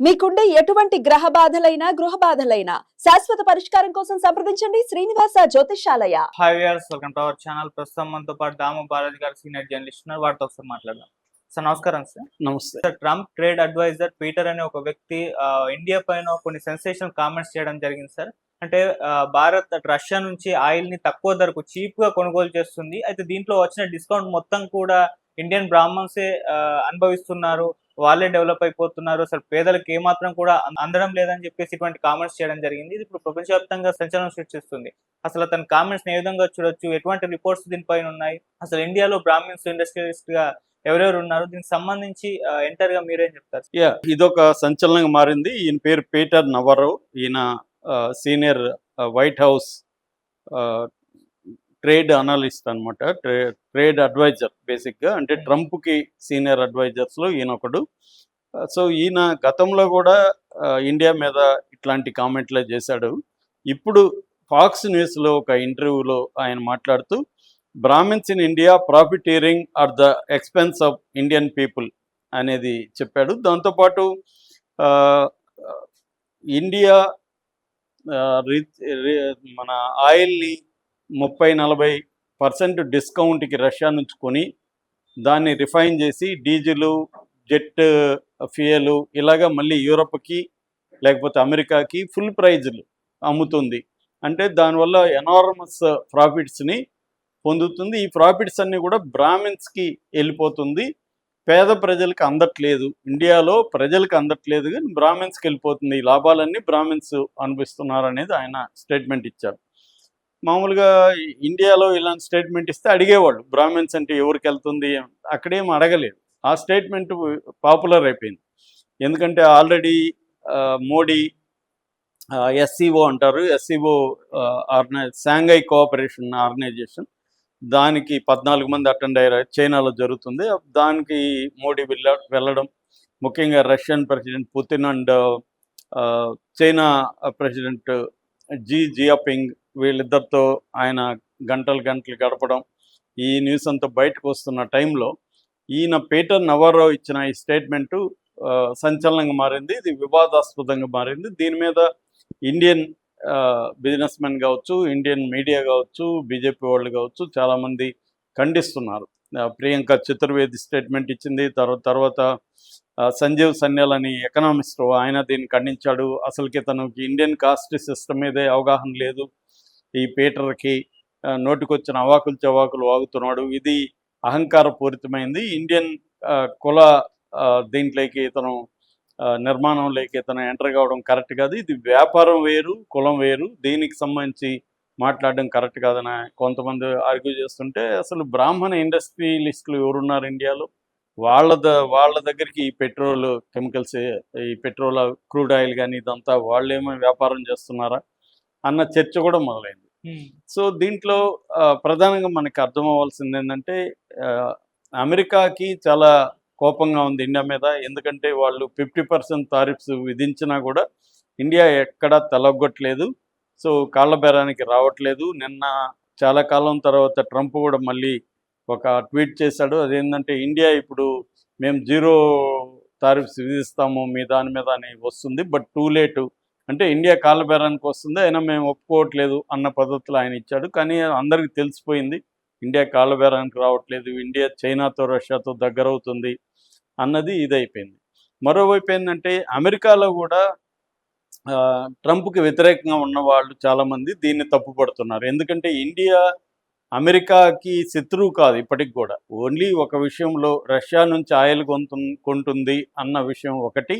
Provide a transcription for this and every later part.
మీకుండే ఎటువంటి గ్రహ బాధలైనా గృహ బాధలైనా శాశ్వత పరిష్కారం కోసం సంప్రదించండి Srinivasa Jyotishalaya. Hi viewers welcome to our channel ప్రస్తుతం మనతో పాటు దాము బాలాజీ గారు సీనియర్ జర్నలిస్ట్ ఉన్నారు. వారితో ఒకసారి మాట్లాడదాం. సార్ నమస్కారం సార్ నమస్తే. Sir Trump trade adviser Peter అనే ఒక వ్యక్తి ఇండియా పైన కొన్ని సెన్సేషనల్ కామెంట్స్ చేయడం జరిగింది సార్ అంటే భారత్ రష్యా నుంచి ఆయిల్ని తక్కువ ధరకు చీప్గా కొనుగోలు చేస్తుంది. అయితే దీంట్లో వచ్చిన డిస్కౌంట్ మొత్తం కూడా ఇండియన్ బ్రాహ్మణ్సే అనుభవిస్తున్నారు. వాళ్ళే డెవలప్ అయిపోతున్నారు. అసలు పేదలకు ఏమాత్రం కూడా అందడం లేదని చెప్పేసి ఇటువంటి కామెంట్స్ చేయడం జరిగింది. ఇది ఇప్పుడు ప్రపంచవ్యాప్తంగా సంచలనం సృష్టిస్తుంది. అసలు అతని కామెంట్స్ ఏ విధంగా చూడొచ్చు? ఎటువంటి రిపోర్ట్స్ దీనిపైన ఉన్నాయి? అసలు ఇండియాలో బ్రాహ్మిన్స్ ఇండస్ట్రియలిస్ట్గా ఎవరెవరు ఉన్నారు? దీనికి సంబంధించి ఎంటర్గా మీరేం చెప్తారు? యా ఇదొక సంచలనంగా మారింది. ఈయన పేరు పీటర్ నవరో. ఈయన senior White House trade analyst అనమాట ట్రేడ్ అడ్వైజర్ బేసిక్గా. అంటే ట్రంప్కి సీనియర్ అడ్వైజర్స్లో ఈయన ఒకడు సో ఈయన గతంలో కూడా ఇండియా మీద ఇట్లాంటి కామెంట్లే చేశాడు. ఇప్పుడు ఫాక్స్ న్యూస్లో ఒక ఇంటర్వ్యూలో ఆయన మాట్లాడుతూ Brahmins in India profiteering at the expense of Indian people అనేది చెప్పాడు. దాంతోపాటు ఆ, ఇండియా మన ఆయిల్ని ముప్పై నలభై పర్సెంట్ డిస్కౌంట్కి రష్యా నుంచి కొని దాన్ని రిఫైన్ చేసి డీజిలు జెట్ ఫ్యూయలు ఇలాగ మళ్ళీ యూరప్కి లేకపోతే అమెరికాకి ఫుల్ ప్రైజ్లు అమ్ముతుంది. అంటే దానివల్ల ఎనార్మస్ ప్రాఫిట్స్ని పొందుతుంది. ఈ ప్రాఫిట్స్ అన్నీ కూడా బ్రాహ్మిన్స్కి వెళ్ళిపోతుంది. పేద ప్రజలకు అందట్లేదు. ఇండియాలో ప్రజలకు అందట్లేదు కానీ బ్రాహ్మిన్స్కి వెళ్ళిపోతుంది. ఈ లాభాలన్నీ బ్రాహ్మిన్స్ అనిపిస్తున్నారనేది ఆయన స్టేట్మెంట్ ఇచ్చారు. మామూలుగా ఇండియాలో ఇలాంటి స్టేట్మెంట్ ఇస్తే అడిగేవాళ్ళు బ్రాహ్మిన్స్ అంటే ఎవరికి వెళ్తుంది? అక్కడేం అడగలేదు. ఆ స్టేట్మెంట్ పాపులర్ అయిపోయింది. ఎందుకంటే ఆల్రెడీ మోడీ ఎస్సీఓ అంటారు. SCO organise Shanghai cooperation organisation. దానికి పద్నాలుగు మంది అటెండ్ అయ్యారు. చైనాలో జరుగుతుంది. దానికి మోడీ వెళ్ళ వెళ్ళడం. ముఖ్యంగా Russian president Putin and China president Xi Jinping వీళ్ళిద్దరితో ఆయన గంటలు గంటలు గడపడం ఈ న్యూస్ అంతా బయటకు వస్తున్న టైంలో ఈయన పీటర్ నవారావు ఇచ్చిన ఈ స్టేట్మెంటు సంచలనంగా మారింది ఇది వివాదాస్పదంగా మారింది. దీని మీద ఇండియన్ బిజినెస్ మెన్ కావచ్చు ఇండియన్ మీడియా కావచ్చు బీజేపీ వాళ్ళు కావచ్చు చాలామంది ఖండిస్తున్నారు. ప్రియాంక చతుర్వేది స్టేట్మెంట్ ఇచ్చింది తర్వాత తర్వాత సంజీవ్ సన్యాల్ అని ఎకనామిస్ట్ ఆయన దీన్ని ఖండించాడు. అసలుకి తనకి ఇండియన్ కాస్ట్ సిస్టమ్ మీదే అవగాహన లేదు. ఈ పీటర్కి నోటికొచ్చిన అవాకులు చవాకులు వాగుతున్నాడు. ఇది అహంకారపూరితమైంది. ఇండియన్ ఆ, కుల ఆ, దీంట్లోకి ఇతను నిర్మాణంలోకి ఇతను ఎంటర్ కావడం కరెక్ట్ కాదు. ఇది వ్యాపారం వేరు కులం వేరు. దీనికి సంబంధించి మాట్లాడడం కరెక్ట్ కాదని కొంతమంది ఆర్గ్యూ చేస్తుంటే అసలు బ్రాహ్మణ ఇండస్ట్రియలిస్టులు ఎవరున్నారు ఇండియాలో? వాళ్ళ ద వాళ్ళ దగ్గరికి ఈ పెట్రోల్ కెమికల్స్ ఈ పెట్రోల్ క్రూడ్ ఆయిల్ కానీ ఇదంతా వాళ్ళేమో వ్యాపారం చేస్తున్నారా? అన్న చర్చ కూడా మొదలైంది. సో దీంట్లో ప్రధానంగా మనకి అర్థం అవ్వాల్సింది ఏంటంటే అమెరికాకి చాలా కోపంగా ఉంది ఇండియా మీద. ఎందుకంటే వాళ్ళు ఫిఫ్టీ పర్సెంట్ తారిఫ్స్ విధించినా కూడా ఇండియా ఎక్కడా తలగొట్టలేదు సో కాళ్ళ బేరానికి రావట్లేదు. నిన్న చాలా కాలం తర్వాత ట్రంప్ కూడా మళ్ళీ ఒక ట్వీట్ చేశాడు. అదేంటంటే ఇండియా ఇప్పుడు మేము జీరో తారిఫ్స్ విధిస్తాము మీ దాని మీద అని వస్తుంది. బట్ టూ లేటు అంటే ఇండియా కాలబేరానికి వస్తుంది అయినా మేము ఒప్పుకోవట్లేదు అన్న పద్ధతిలో ఆయన ఇచ్చాడు. కానీ అందరికీ తెలిసిపోయింది ఇండియా కాలబేరానికి రావట్లేదు ఇండియా చైనాతో రష్యాతో దగ్గరవుతుంది అన్నది ఇదైపోయింది. మరోవైపు ఏంటంటే అమెరికాలో కూడా ట్రంప్కి వ్యతిరేకంగా ఉన్న వాళ్ళు చాలామంది దీన్ని తప్పుపడుతున్నారు ఎందుకంటే ఇండియా అమెరికాకి శత్రువు కాదు ఇప్పటికి కూడా. ఓన్లీ ఒక విషయంలో రష్యా నుంచి ఆయిల్ కొంటు కొంటుంది అన్న విషయం ఒకటి.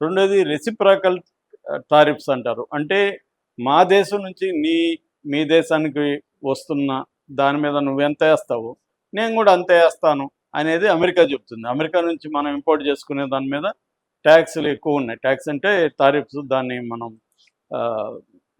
రెండోది రెసిప్రాకల్ టారిఫ్స్ అంటారు. అంటే మా దేశం నుంచి నీ మీ దేశానికి వస్తున్న దాని మీద నువ్వెంత వేస్తావు నేను కూడా అంతే వేస్తాను అనేది అమెరికా చెప్తుంది అమెరికా నుంచి మనం ఇంపోర్ట్ చేసుకునే దాని మీద ట్యాక్స్లు ఎక్కువ ఉన్నాయి. ట్యాక్స్ అంటే టారిఫ్స్ దాన్ని మనం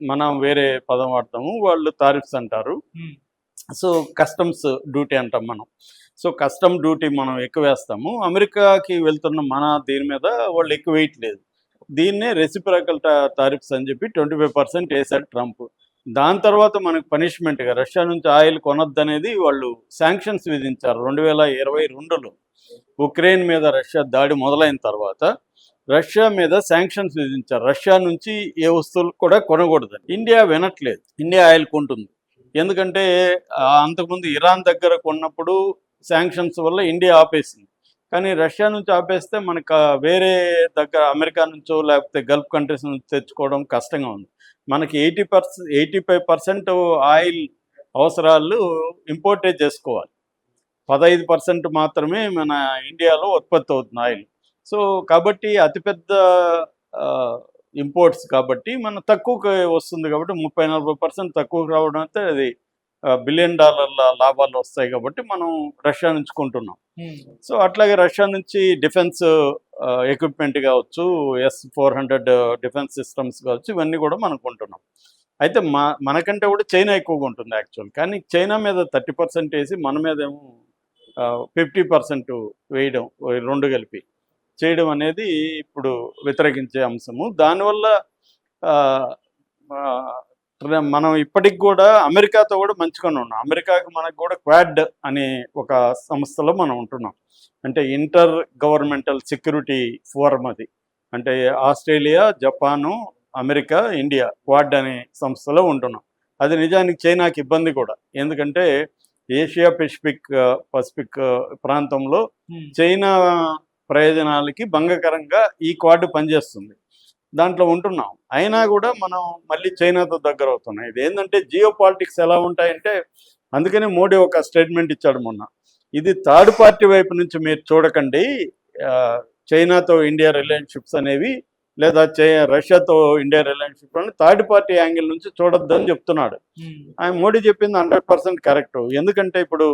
మనం వేరే పదం వాడతాము వాళ్ళు టారిఫ్స్ అంటారు. సో కస్టమ్స్ డ్యూటీ అంటాం మనం. సో కస్టమ్ డ్యూటీ మనం ఎక్కువ వేస్తాము. అమెరికాకి వెళ్తున్న మన దీని మీద వాళ్ళు ఎక్కువ వేయట్లేదు దీన్నే రెసిప్రాకల్ టారిఫ్స్ అని చెప్పి ట్వంటీ ఫైవ్ పర్సెంట్ వేశాడు ట్రంప్. దాని తర్వాత మనకు పనిష్మెంట్గా రష్యా నుంచి ఆయిల్ కొనొద్దనేది వాళ్ళు శాంక్షన్స్ విధించారు రెండు వేల ఇరవై రెండులో. ఉక్రెయిన్ మీద రష్యా దాడి మొదలైన తర్వాత రష్యా మీద శాంక్షన్స్ విధించారు. రష్యా నుంచి ఏ వస్తువులు కూడా కొనకూడదు ఇండియా వినట్లేదు. ఇండియా ఆయిల్ కొంటుంది. ఎందుకంటే అంతకుముందు ఇరాన్ దగ్గర కొన్నప్పుడు శాంక్షన్స్ వల్ల ఇండియా ఆపేసింది. కానీ రష్యా నుంచి ఆపేస్తే మనకు వేరే దగ్గర అమెరికా నుంచో లేకపోతే గల్ఫ్ కంట్రీస్ నుంచి తెచ్చుకోవడం కష్టంగా ఉంది. మనకి eighty percent eighty five percent oil అవసరాలు ఇంపోర్టే చేసుకోవాలి. పదహైదు పర్సెంట్ మాత్రమే మన ఇండియాలో ఉత్పత్తి అవుతుంది ఆయిల్. సో కాబట్టి అతిపెద్ద ఇంపోర్ట్స్ కాబట్టి మన తక్కువకి వస్తుంది కాబట్టి ముప్పై నలభై పర్సెంట్ తక్కువకి రావడం అయితే అది బిలియన్ డాలర్ల లాభాలు వస్తాయి కాబట్టి మనం రష్యా నుంచి కొంటున్నాం. సో అట్లాగే రష్యా నుంచి డిఫెన్స్ ఎక్విప్మెంట్ కావచ్చు S four hundred defence systems కావచ్చు ఇవన్నీ కూడా మనం కొంటున్నాం. అయితే మా మనకంటే కూడా చైనా ఎక్కువగా ఉంటుంది యాక్చువల్. కానీ చైనా మీద థర్టీ పర్సెంట్ వేసి మన మీద ఏమో ఫిఫ్టీ పర్సెంట్ వేయడం రెండు కలిపి చేయడం అనేది ఇప్పుడు వ్యతిరేకించే అంశము. దానివల్ల మనం ఇప్పటికి కూడా అమెరికాతో కూడా మంచిగానే ఉన్నాం. అమెరికాకి మనకు కూడా క్వాడ్ అనే ఒక సంస్థలో మనం ఉంటున్నాం. అంటే ఇంటర్ గవర్నమెంటల్ సెక్యూరిటీ ఫోరం అది. అంటే Australia Japan America India Quad అనే సంస్థలో ఉంటున్నాం. అది నిజానికి చైనాకి ఇబ్బంది కూడా. ఎందుకంటే ఏషియా పెసిఫిక్ పసిఫిక్ ప్రాంతంలో చైనా ప్రయోజనాలకి భంగకరంగా ఈ క్వాడ్ పనిచేస్తుంది. దాంట్లో ఉంటున్నాం. అయినా కూడా మనం మళ్ళీ చైనాతో దగ్గర అవుతున్నాం. ఇది ఏంటంటే జియో పాలిటిక్స్ ఎలా ఉంటాయంటే అందుకనే మోడీ ఒక స్టేట్మెంట్ ఇచ్చాడు మొన్న. ఇది థర్డ్ పార్టీ వైపు నుంచి మీరు చూడకండి. చైనాతో ఇండియా రిలేషన్షిప్స్ అనేవి లేదా చై రష్యాతో ఇండియా రిలేషన్షిప్ అని థర్డ్ పార్టీ యాంగిల్ నుంచి చూడొద్దని చెప్తున్నాడు. ఆయన మోడీ చెప్పింది హండ్రెడ్ పర్సెంట్ కరెక్ట్. ఎందుకంటే ఇప్పుడు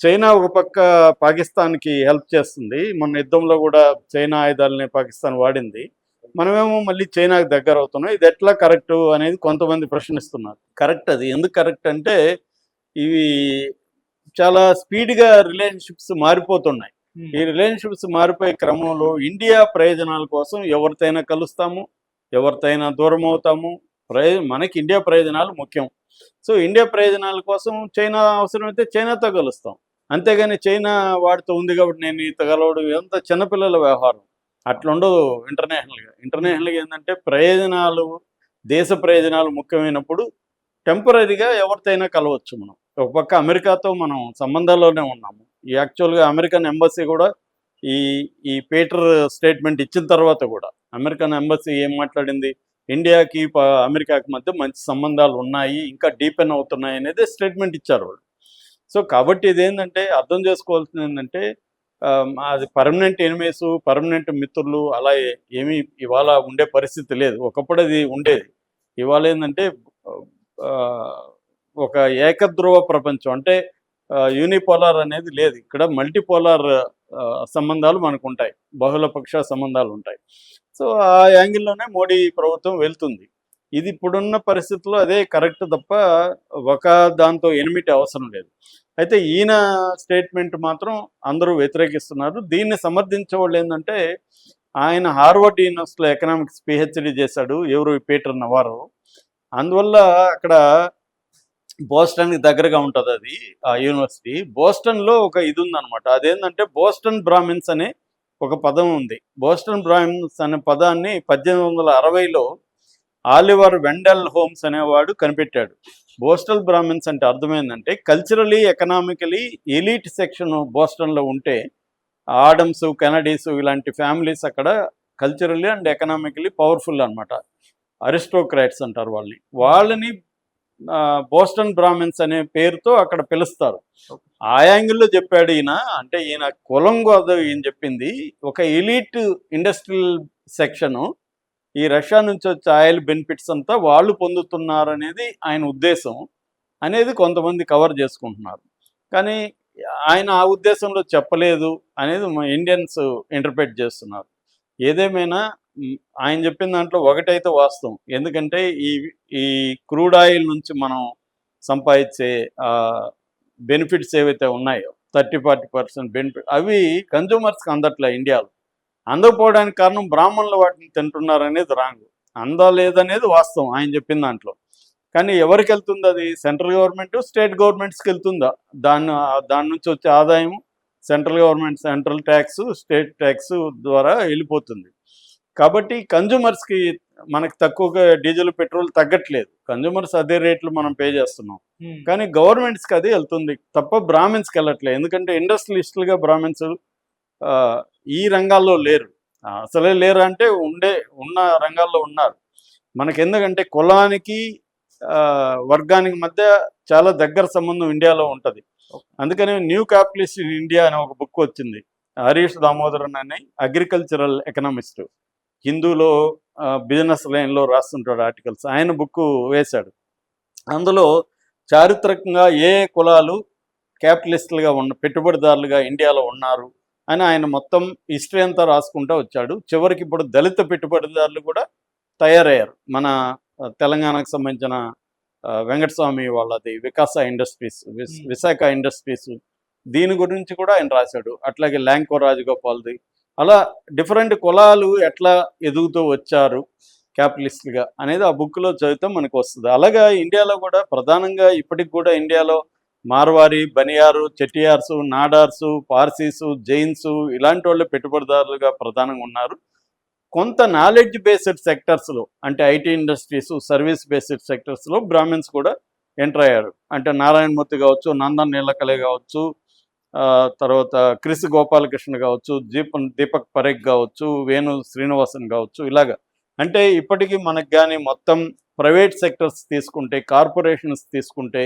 చైనా ఒక పక్క పాకిస్తాన్కి హెల్ప్ చేస్తుంది. మొన్న యుద్ధంలో కూడా చైనా ఆయుధాలని పాకిస్తాన్ వాడింది. మనమేమో మళ్ళీ చైనాకి దగ్గర అవుతున్నాం. ఇది ఎట్లా కరెక్ట్ అనేది కొంతమంది ప్రశ్నిస్తున్నారు. కరెక్ట్ అది. ఎందుకు కరెక్ట్ అంటే ఇవి చాలా స్పీడ్గా రిలేషన్షిప్స్ మారిపోతున్నాయి. ఈ రిలేషన్షిప్స్ మారిపోయే క్రమంలో ఇండియా ప్రయోజనాల కోసం ఎవరితైనా కలుస్తాము ఎవరితైనా దూరం అవుతాము. ప్రయోజ మనకి ఇండియా ప్రయోజనాలు ముఖ్యం. సో ఇండియా ప్రయోజనాల కోసం చైనా అవసరమైతే చైనాతో కలుస్తాం. అంతేగాని చైనా వాడితో ఉంది కాబట్టి నేను ఈత కలవడం ఇదంతా చిన్నపిల్లల వ్యవహారం. అట్లుండదు ఇంటర్నేషనల్గా ఇంటర్నేషనల్గా ఏంటంటే ప్రయోజనాలు దేశ ప్రయోజనాలు ముఖ్యమైనప్పుడు టెంపరీగా ఎవరితోనైనా కలవచ్చు మనం. ఒక పక్క అమెరికాతో మనం సంబంధాల్లోనే ఉన్నాము. ఈ యాక్చువల్గా అమెరికన్ ఎంబసీ కూడా ఈ ఈ పీటర్ స్టేట్మెంట్ ఇచ్చిన తర్వాత కూడా అమెరికన్ ఎంబసీ ఏం మాట్లాడింది? ఇండియాకి అమెరికాకి మధ్య మంచి సంబంధాలు ఉన్నాయి ఇంకా డీపెన్ అవుతున్నాయి అనేది స్టేట్మెంట్ ఇచ్చారు వాళ్ళు. సో కాబట్టి ఇదేంటంటే అర్థం చేసుకోవాల్సింది ఏంటంటే అది పర్మనెంట్ ఎనిమీస్ పర్మనెంట్ మిత్రులు అలా ఏమీ ఇవాళ ఉండే పరిస్థితి లేదు. ఒకప్పుడు అది ఉండేది. ఇవాళ ఏంటంటే ఆ, ఒక ఏకధ్రువ ప్రపంచం. అంటే యూనిపోలార్ అనేది లేదు. ఇక్కడ మల్టీపోలార్ సంబంధాలు మనకు ఉంటాయి బహుళ పక్ష సంబంధాలు ఉంటాయి. సో ఆ యాంగిల్లోనే మోడీ ప్రభుత్వం వెళ్తుంది. ఇది ఇప్పుడున్న పరిస్థితుల్లో అదే కరెక్ట్ తప్ప ఒక దాంతో ఎనిమిటి అవసరం లేదు. అయితే ఈయన స్టేట్మెంట్ మాత్రం అందరూ వ్యతిరేకిస్తున్నారు. దీన్ని సమర్థించే వాళ్ళు ఏంటంటే ఆయన హార్వర్డ్ యూనివర్సిటీలో ఎకనామిక్స్ పిహెచ్డి చేశాడు ఎవరు? Peter Navarro. అందువల్ల అక్కడ బోస్టన్కి దగ్గరగా ఉంటుంది అది ఆ యూనివర్సిటీ. బోస్టన్లో ఒక ఇది ఉందన్నమాట. అదేంటంటే బోస్టన్ బ్రాహ్మిన్స్ అనే ఒక పదం ఉంది. బోస్టన్ బ్రాహ్మిన్స్ అనే పదాన్ని పద్దెనిమిది వందల అరవైలో ఆలివర్ వెండల్ హోమ్స్ అనేవాడు కనిపెట్టాడు. బోస్టల్ బ్రాహ్మిన్స్ అంటే అర్థమైందంటే కల్చరలీ ఎకనామికలీ ఎలీట్ సెక్షన్ బోస్టన్లో ఉంటే ఆడమ్స్ కెనడీస్ ఇలాంటి ఫ్యామిలీస్ అక్కడ కల్చరలీ అండ్ ఎకనామికలీ పవర్ఫుల్ అన్నమాట. అరిస్టోక్రాట్స్ అంటారు వాళ్ళని. వాళ్ళని బోస్టన్ బ్రాహ్మిన్స్ అనే పేరుతో అక్కడ పిలుస్తారు. ఆ యాంగిల్లో చెప్పాడు ఈయన అంటే ఈయన కులం కాదు ఈయన చెప్పింది. ఒక ఎలీట్ ఇండస్ట్రియల్ సెక్షను ఈ రష్యా నుంచి వచ్చే ఆయిల్ బెనిఫిట్స్ అంతా వాళ్ళు పొందుతున్నారు అనేది ఆయన ఉద్దేశం అనేది కొంతమంది కవర్ చేసుకుంటున్నారు. కానీ ఆయన ఆ ఉద్దేశంలో చెప్పలేదు అనేది ఇండియన్స్ ఇంటర్ప్రిట్ చేస్తున్నారు. ఏదేమైనా ఆయన చెప్పిన దాంట్లో ఒకటైతే వాస్తవం. ఎందుకంటే ఈ ఈ క్రూడ్ ఆయిల్ నుంచి మనం సంపాదించే బెనిఫిట్స్ ఏవైతే ఉన్నాయో థర్టీ ఫార్టీ పర్సెంట్ బెనిఫిట్ అవి కన్జ్యూమర్స్కి అందట్లే ఇండియాలో. అందకపోవడానికి కారణం బ్రాహ్మణులు వాటిని తింటున్నారు అనేది రాంగ్ అందలేదనేది వాస్తవం ఆయన చెప్పిన దాంట్లో. కానీ ఎవరికి వెళ్తుంది అది? సెంట్రల్ గవర్నమెంట్ స్టేట్ గవర్నమెంట్స్కి వెళ్తుందా? దాన్ని దాని నుంచి వచ్చే ఆదాయం central government central tax state tax ద్వారా వెళ్ళిపోతుంది. కాబట్టి కన్జ్యూమర్స్కి మనకు తక్కువగా డీజిల్ పెట్రోల్ తగ్గట్లేదు. కన్జ్యూమర్స్ అదే రేట్లు మనం పే చేస్తున్నాం. కానీ గవర్నమెంట్స్కి అది వెళ్తుంది. తప్ప బ్రాహ్మిన్స్కి వెళ్ళట్లేదు. ఎందుకంటే ఇండస్ట్రియలిస్టులుగా బ్రాహ్మిన్స్ ఈ రంగాల్లో లేరు. అసలే లేరు అంటే ఉండే ఉన్న రంగాల్లో ఉన్నారు. మనకి ఎందుకంటే కులానికి ఆ, వర్గానికి మధ్య చాలా దగ్గర సంబంధం ఇండియాలో ఉంటుంది. అందుకని న్యూ క్యాపిటలిస్ట్ ఇన్ ఇండియా అనే ఒక బుక్ వచ్చింది. హరీష్ దామోదరన్ అని అగ్రికల్చరల్ ఎకనామిస్ట్. హిందూలో బిజినెస్ లైన్లో రాస్తుంటాడు ఆర్టికల్స్. ఆయన బుక్ వేశాడు. అందులో చారిత్రకంగా ఏ ఏ కులాలు క్యాపిటలిస్టులుగా ఉన్న పెట్టుబడిదారులుగా ఇండియాలో ఉన్నారు? అని ఆయన మొత్తం హిస్టరీ అంతా రాసుకుంటూ వచ్చాడు. చివరికి ఇప్పుడు దళిత పెట్టుబడిదారులు కూడా తయారయ్యారు. మన తెలంగాణకు సంబంధించిన వెంకటస్వామి వాళ్ళది వికాస ఇండస్ట్రీస్. విశాఖ ఇండస్ట్రీస్ దీని గురించి కూడా ఆయన రాశాడు. అట్లాగే ల్యాంకో రాజగోపాల్ది. అలా డిఫరెంట్ కులాలు ఎట్లా ఎదుగుతూ వచ్చారు క్యాపిటలిస్టులుగా అనేది ఆ బుక్లో చదివితే మనకు వస్తుంది. అలాగా ఇండియాలో కూడా ప్రధానంగా ఇప్పటికి కూడా ఇండియాలో మార్వారి బనియారు చెట్టియార్సు నాడార్సు పార్సీసు జైన్సు ఇలాంటి వాళ్ళు పెట్టుబడిదారులుగా ప్రధానంగా ఉన్నారు. కొంత నాలెడ్జ్ బేస్డ్ సెక్టర్స్లో అంటే ఐటీ ఇండస్ట్రీస్ సర్వీస్ బేస్డ్ సెక్టర్స్లో బ్రాహ్మిన్స్ కూడా ఎంటర్ అయ్యారు. అంటే నారాయణమూర్తి కావచ్చు నందన్ నీలకలే కావచ్చు ఆ, తర్వాత క్రిస్ గోపాలకృష్ణ కావచ్చు దీప దీపక్ పరేఖ్ కావచ్చు వేణు శ్రీనివాసన్ కావచ్చు ఇలాగా. అంటే ఇప్పటికీ మనకు కానీ మొత్తం ప్రైవేట్ సెక్టర్స్ తీసుకుంటే కార్పొరేషన్స్ తీసుకుంటే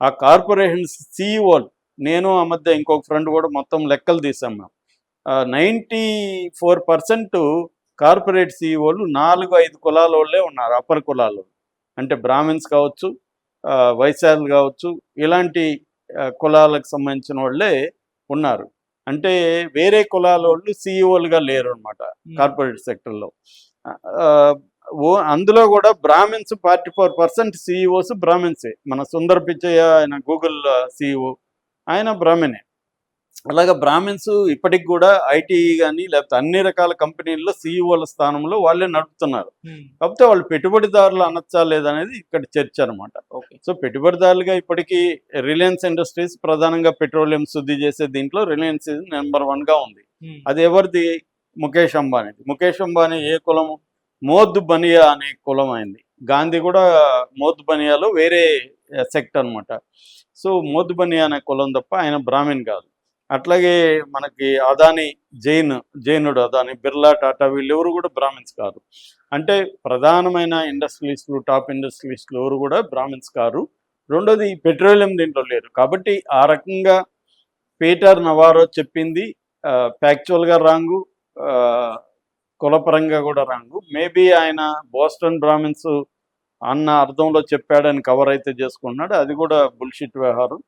ఆ కార్పొరేషన్స్ సీఈఓలు నేను ఆ మధ్య ఇంకొక ఫ్రెండ్ కూడా మొత్తం లెక్కలు తీసాం మేము. నైంటీ ఫోర్ పర్సెంట్ కార్పొరేట్ సీఈఓలు నాలుగు ఐదు కులాల వాళ్ళే ఉన్నారు అప్పర్ కులాలు అంటే బ్రాహ్మిన్స్ కావచ్చు ఆ, వైశ్యాలు కావచ్చు ఇలాంటి కులాలకు సంబంధించిన వాళ్ళే ఉన్నారు. అంటే వేరే కులాల వాళ్ళు సీఈఓలుగా లేరు అనమాట కార్పొరేట్ సెక్టర్లో. ఓ అందులో కూడా Brahmins forty four percent CEOs బ్రాహ్మిన్సే. మన సుందర్ పిచ్చయ్య ఆయన గూగుల్ సీఈఓ. ఆయన బ్రాహ్మణే అలాగే బ్రాహ్మిన్స్ ఇప్పటికి కూడా ఐటీ కానీ లేకపోతే అన్ని రకాల కంపెనీల్లో సీఈఓల స్థానంలో వాళ్ళే నడుపుతున్నారు. కాకపోతే వాళ్ళు పెట్టుబడిదారులు అనొచ్చా లేదనేది ఇక్కడ చర్చ అనమాట సో పెట్టుబడిదారులుగా ఇప్పటికీ రిలయన్స్ ఇండస్ట్రీస్ ప్రధానంగా పెట్రోలియం శుద్ధి చేసే దీంట్లో రిలయన్స్ నెంబర్గా ఉంది. అది ఎవరిది? ముఖేష్ అంబానీ ముఖేష్ అంబానీ ఏ కులము? మోద్ బనియా అనే కులం అయింది. గాంధీ కూడా మోద్ బనియాలో వేరే సెక్ట్ అన్నమాట. సో మోద్ బనియా అనే కులం తప్ప ఆయన బ్రాహ్మణ్ కాదు. అట్లాగే మనకి అదాని జైన్ జైనుడు అదాని బిర్లా టాటా వీళ్ళెవరు కూడా బ్రాహ్మిన్స్ కాదు. అంటే ప్రధానమైన ఇండస్ట్రియలిస్టులు టాప్ ఇండస్ట్రియలిస్టులు ఎవరు కూడా బ్రాహ్మిన్స్ కారు. రెండోది పెట్రోలియం దీంట్లో లేరు. కాబట్టి ఆ రకంగా పీటర్ నవారో చెప్పింది ఫ్యాక్చువల్గా రాంగు ఆ, కులపరంగా కూడా రాంగు. మేబీ ఆయన బోస్టన్ బ్రాహ్మిన్స్ అన్న అర్థంలో చెప్పాడని కవర్ అయితే చేసుకున్నాడు. అది కూడా బుల్షిట్ వ్యవహారం.